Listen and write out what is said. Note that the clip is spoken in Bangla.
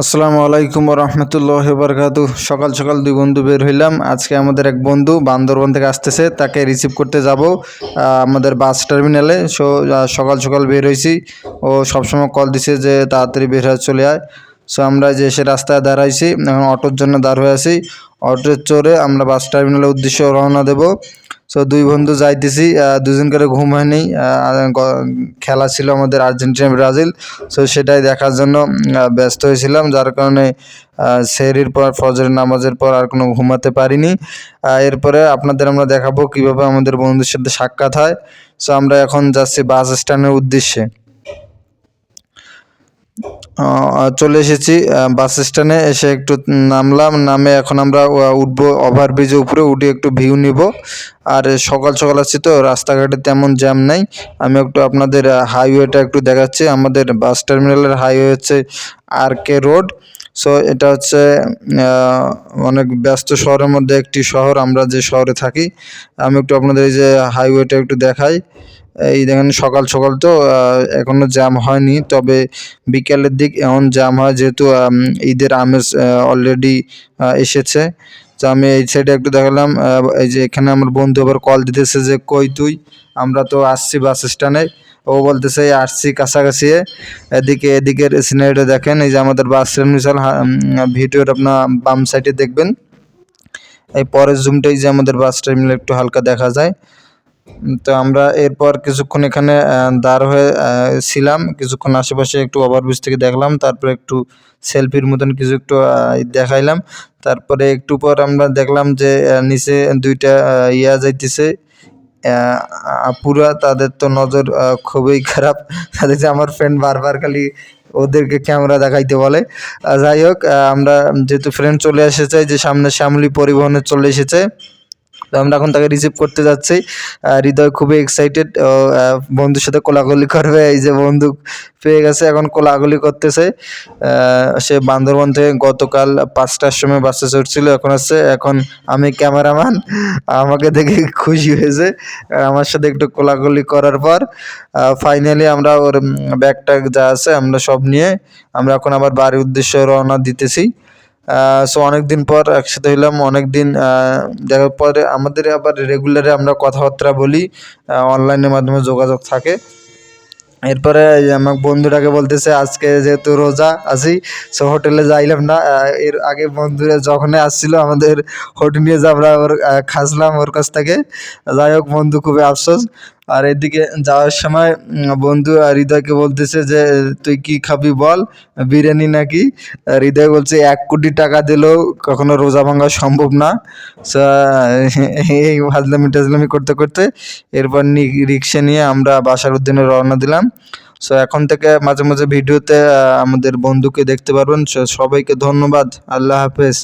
আসসালামু আলাইকুম রহমতুল্লাহ বরকাতু সকাল সকাল দুই বন্ধু বের হইলাম। আজকে আমাদের এক বন্ধু বান্দরবন থেকে আসতেছে, তাকে রিসিভ করতে যাব আমাদের বাস টার্মিনালে সো সকাল সকাল বের হয়েছি ও সবসময় কল দিছে যে তাড়াতাড়ি বের হয়ে চলে আয়। সো, আমরা যে এসে রাস্তায় দাঁড়াইছি, এখন অটোর জন্য দাঁড় হয়ে আছি। অটোর চড়ে আমরা বাস টার্মিনালের উদ্দেশ্যে রওনা দেবো। সো দুই বন্ধু যাইতেছি দুজন করে ঘুম হয়নি খেলা ছিল আমাদের আর্জেন্টিনা, ব্রাজিল। সো সেটাই দেখার জন্য ব্যস্ত হয়েছিলাম, যার কারণে সেহরির পর, ফজরের নামাজের পর আর কোনো ঘুমাতে পারিনি। এরপরে আপনাদের আমরা দেখাবো কীভাবে আমাদের বন্ধুদের সাথে সাক্ষাৎ হয়। সো আমরা এখন যাচ্ছি বাস স্ট্যান্ডের উদ্দেশ্যে। চলে এসেছি বাস স্ট্যান্ডে এসে একটু নামলাম, নামে এখন আমরা উঠব ওভারব্রিজের উপরে, উঠে একটু ভিউ নিব। আর সকাল সকাল আছি তো, রাস্তাঘাটে তেমন জ্যাম নাই। আমি একটু আপনাদের হাইওয়েটা একটু দেখাচ্ছি। আমাদের বাস টার্মিনালের হাইওয়ে হচ্ছে আর কে রোড সো এটা হচ্ছে অনেক ব্যস্ত শহরের মধ্যে একটি শহর আমরা যে শহরে থাকি। আমি একটু আপনাদের এই যে হাইওয়েটা একটু দেখাই। এই দেখেন সকাল সকাল তো আহ, এখনও জ্যাম হয়নি তবে বিকেলের দিক এমন জ্যাম হয় যেহেতু ঈদের আমেজ অলরেডি এসেছে। তো আমি এই সাইডে একটু দেখালাম এই যে এখানে আমার বন্ধু আবার কল দিতেছে যে কই তুই? আমরা তো আসছি বাস স্ট্যান্ডে ও বলতেছে "এই আসছি কাছাকাছি। এদিকে, এদিকের সিনারিটা দেখেন। এই যে আমাদের বাস টার্মিনাল ভিডিওর আপনার বাম সাইডে দেখবেন। এই পরের জুমটাই যে আমাদের বাস টার্মিনাল একটু হালকা দেখা যায়। তো আমরা এরপর কিছুক্ষণ এখানে দাঁড় হয়ে ছিলাম। কিছুক্ষণ আশেপাশে একটু ওভারব্রিজ থেকে দেখলাম। তারপরে একটু সেলফির মতন কিছু একটু দেখাইলাম। তারপরে একটু পর আমরা দেখলাম যে নিচে দুইটা ইয়া যাইতেছে। আপুরা তাদের তো নজর খুবই খারাপ। তাদের যে আমার ফ্রেন্ড বারবার খালি ওদেরকে ক্যামেরা দেখাইতে বলে। যাই হোক আমরা যেহেতু ফ্রেন্ড চলে এসেছে যে সামনে শ্যামলী পরিবহনে চলে এসেছে। তো আমরা এখন তাকে রিসিভ করতে যাচ্ছি। হৃদয় খুবই এক্সাইটেড বন্ধুর সাথে কোলাকুলি করবে। এই যে বন্ধু পেয়ে গেছে, এখন কোলাকুলি করতেছে। সে বান্দরবন থেকে গতকাল পাঁচটার সময় বাসে চড়ছিল, এখন হচ্ছে এখন আমি ক্যামেরাম্যান, আমাকে দেখে খুশি হয়েছে। আমার সাথে একটু কোলাকুলি করার পর ফাইনালি আমরা ওর ব্যাগটা যা আছে আমরা সব নিয়ে, আমরা এখন আবার বাড়ির উদ্দেশ্যে রওনা দিতেছি। সো অনেক দিন পর একসাথে হইলাম অনেক দিন দেখার পরে আমাদের আবার রেগুলারে আমরা কথাবার্তা বলি অনলাইনের মাধ্যমে যোগাযোগ থাকে। এরপরে আমার বন্ধুটাকে বলতেছে, আজকে যেহেতু রোজা আছি সো হোটেলে যাইলাম না। এর আগে বন্ধুরা যখনই আসছিল আমাদের হোটেল নিয়ে যে আমরা ওর খাসলাম ওর কাছ থেকে। যাই হোক, বন্ধু, খুবই আফসোস। আর এদিকে যাওয়ার সময় বন্ধু আর হৃদয়কে বলতেছে যে, তুই কি খাবি বল? বিরিয়ানি নাকি? হৃদয় বলছে, এক কোটি টাকা দিলেও কখনো রোজা ভাঙা সম্ভব না। এই ফাজলামি টাজলামি করতে করতে এরপর রিক্সা নিয়ে আমরা বাসার উদ্যানে রওনা দিলাম। সো এখন থেকে মাঝে মাঝে ভিডিওতে আমাদের বন্ধুকে দেখতে পারবেন। সবাইকে ধন্যবাদ। আল্লাহ হাফেজ।